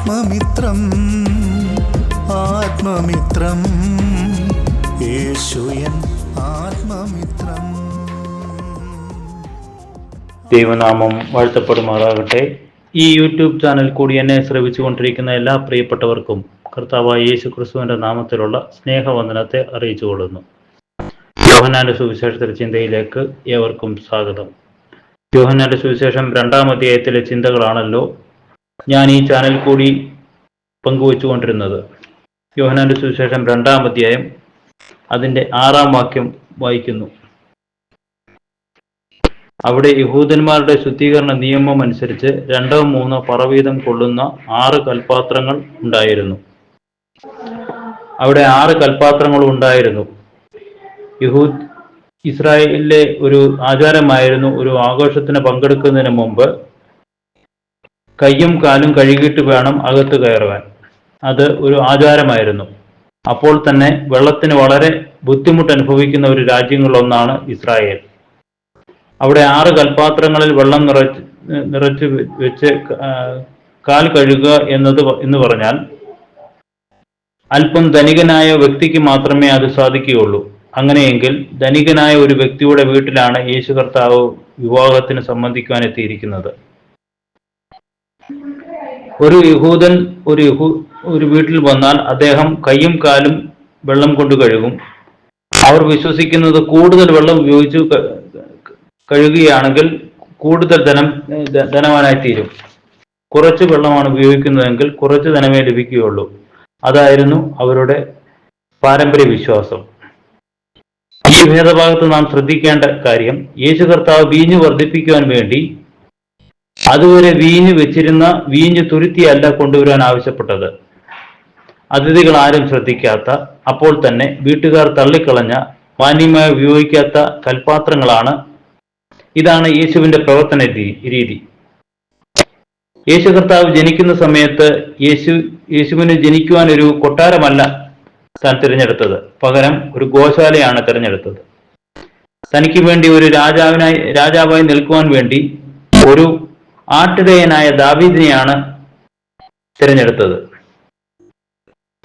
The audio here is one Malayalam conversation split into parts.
ആത്മമിത്രം ആത്മമിത്രം. യേശുയൻ ആത്മമിത്രം. ദൈവനാമം വാഴ്ത്തപ്പെടുമാറാകട്ടെ. ഈ യൂട്യൂബ് ചാനൽ കൂടി എന്നെ ശ്രവിച്ചുകൊണ്ടിരിക്കുന്ന എല്ലാ പ്രിയപ്പെട്ടവർക്കും കർത്താവായ യേശു ക്രിസ്തുവിന്റെ നാമത്തിലുള്ള സ്നേഹവന്ദനത്തെ അറിയിച്ചു കൊള്ളുന്നു. യോഹനാന്റെ സുവിശേഷത്തിലെ ചിന്തയിലേക്ക് ഏവർക്കും സ്വാഗതം. യോഹനാന്റെ സുവിശേഷം രണ്ടാം അധ്യായത്തിലെ ചിന്തകളാണല്ലോ ഞാൻ ഈ ചാനൽ കൂടി പങ്കുവച്ചുകൊണ്ടിരുന്നത്. യോഹനാന്റെ സുവിശേഷം രണ്ടാം അധ്യായം അതിന്റെ ആറാം വാക്യം വായിക്കുന്നു. അവിടെ യഹൂദന്മാരുടെ ശുദ്ധീകരണ നിയമം അനുസരിച്ച് രണ്ടോ മൂന്നോ പറവീതം കൊള്ളുന്ന ആറ് കൽപാത്രങ്ങൾ ഉണ്ടായിരുന്നു. അവിടെ ആറ് കൽപാത്രങ്ങൾ ഉണ്ടായിരുന്നു. യഹൂദ് ഇസ്രായേലിലെ ഒരു ആചാരമായിരുന്നു ഒരു ആഘോഷത്തിന് പങ്കെടുക്കുന്നതിന് മുമ്പ് കയ്യും കാലും കഴുകിയിട്ട് വേണം അകത്ത് കയറുവാൻ. അത് ഒരു ആചാരമായിരുന്നു. അപ്പോൾ തന്നെ വെള്ളത്തിന് വളരെ ബുദ്ധിമുട്ട് അനുഭവിക്കുന്ന ഒരു രാജ്യങ്ങളിലൊന്നാണ് ഇസ്രായേൽ. അവിടെ ആറ് കൽപാത്രങ്ങളിൽ വെള്ളം നിറച്ച് നിറച്ച് വെച്ച് കാൽ കഴുകുക എന്നത് എന്ന് പറഞ്ഞാൽ അല്പം ധനികനായ വ്യക്തിക്ക് മാത്രമേ അത് സാധിക്കുകയുള്ളൂ. അങ്ങനെയെങ്കിൽ ധനികനായ ഒരു വ്യക്തിയുടെ വീട്ടിലാണ് യേശു കർത്താവ് വിവാഹത്തിന് സംബന്ധിക്കുവാൻ എത്തിയിരിക്കുന്നത്. ഒരു യഹൂദൻ ഒരു ഒരു വീട്ടിൽ വന്നാൽ അദ്ദേഹം കൈയും കാലും വെള്ളം കൊണ്ട് കഴുകും. അവർ വിശ്വസിക്കുന്നത് കൂടുതൽ വെള്ളം ഉപയോഗിച്ച് കഴുകുകയാണെങ്കിൽ കൂടുതൽ ധനം ധനവാനായി തീരും. കുറച്ച് വെള്ളമാണ് ഉപയോഗിക്കുന്നതെങ്കിൽ കുറച്ച് ധനമേ ലഭിക്കുകയുള്ളൂ. അതായിരുന്നു അവരുടെ പാരമ്പര്യ വിശ്വാസം. ഈ ഭേദഭാഗത്ത് നാം ശ്രദ്ധിക്കേണ്ട കാര്യം യേശു കർത്താവ് വീഞ്ഞു വർദ്ധിപ്പിക്കുവാൻ വേണ്ടി അതുവരെ വീഞ്ഞ് വെച്ചിരുന്ന വീഞ്ഞ് തുരുത്തിയല്ല കൊണ്ടുവരാൻ ആവശ്യപ്പെട്ടത്. അതിഥികൾ ആരും ശ്രദ്ധിക്കാത്ത അപ്പോൾ തന്നെ വീട്ടുകാർ തള്ളിക്കളഞ്ഞ മാന്യമായി ഉപയോഗിക്കാത്ത കൽപാത്രങ്ങളാണ്. ഇതാണ് യേശുവിന്റെ പ്രവർത്തന രീതി. യേശു കർത്താവ് ജനിക്കുന്ന സമയത്ത് യേശു യേശുവിന് ജനിക്കുവാൻ ഒരു കൊട്ടാരമല്ല താൻ തിരഞ്ഞെടുത്തത്. പകരം ഒരു ഗോശാലയാണ് തിരഞ്ഞെടുത്തത്. തനിക്ക് വേണ്ടി ഒരു രാജാവിനായി രാജാവായി നിൽക്കുവാൻ വേണ്ടി ഒരു ആട്ടിടയനായ ദാവീദിനെയാണ് തിരഞ്ഞെടുത്തത്.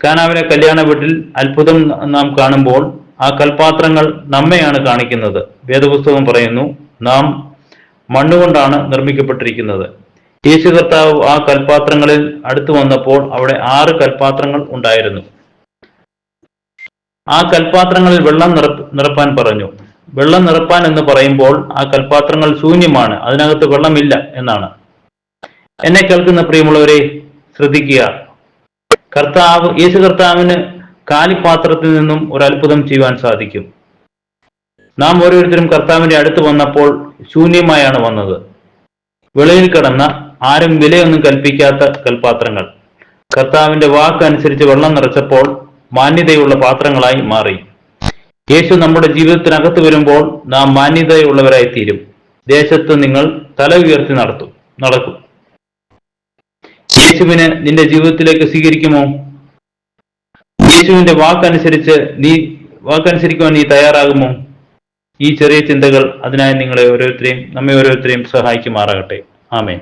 കാനാവിലെ കല്യാണ വീട്ടിൽ അത്ഭുതം നാം കാണുമ്പോൾ ആ കൽപാത്രങ്ങൾ നമ്മെയാണ് കാണിക്കുന്നത്. വേദപുസ്തകം പറയുന്നു നാം മണ്ണുകൊണ്ടാണ് നിർമ്മിക്കപ്പെട്ടിരിക്കുന്നത്. യേശു കർത്താവ് ആ കൽപാത്രങ്ങളിൽ അടുത്തു വന്നപ്പോൾ അവിടെ ആറ് കൽപാത്രങ്ങൾ ഉണ്ടായിരുന്നു. ആ കൽപാത്രങ്ങളിൽ വെള്ളം നിറ നിറപ്പാൻ പറഞ്ഞു. വെള്ളം നിറപ്പാൻ എന്ന് പറയുമ്പോൾ ആ കൽപാത്രങ്ങൾ ശൂന്യമാണ് അതിനകത്ത് വെള്ളമില്ല എന്നാണ്. എന്നെ കേൾക്കുന്ന പ്രിയമുള്ളവരെ ശ്രദ്ധിക്കുക. കർത്താവ് യേശു കർത്താവിന് കാലിപാത്രത്തിൽ നിന്നും ഒരു അത്ഭുതം ചെയ്യുവാൻ സാധിക്കും. നാം ഓരോരുത്തരും കർത്താവിന്റെ അടുത്ത് വന്നപ്പോൾ ശൂന്യമായാണ് വന്നത്. വെളിയിൽ കിടന്ന ആരും വിലയൊന്നും കൽപ്പിക്കാത്ത കൽപാത്രങ്ങൾ. കർത്താവിന്റെ വാക്ക് അനുസരിച്ച് വെള്ളം നിറച്ചപ്പോൾ മാന്യതയുള്ള പാത്രങ്ങളായി മാറി. യേശു നമ്മുടെ ജീവിതത്തിനകത്ത് വരുമ്പോൾ നാം മാന്യതയുള്ളവരായി തീരും ദേശത്ത് നിങ്ങൾ തല ഉയർത്തി നടത്തും നടക്കും. യേശുവിനെ നിന്റെ ജീവിതത്തിലേക്ക് സ്വീകരിക്കുമോ? യേശുവിന്റെ വാക്കനുസരിച്ച് നീ വാക്കനുസരിക്കുവാൻ നീ തയ്യാറാകുമോ? ഈ ചെറിയ ചിന്തകൾ അതിനായി നിങ്ങളെ ഓരോരുത്തരെയും നമ്മെ ഓരോരുത്തരെയും സഹായിക്കുമാറാകട്ടെ. ആമേൻ.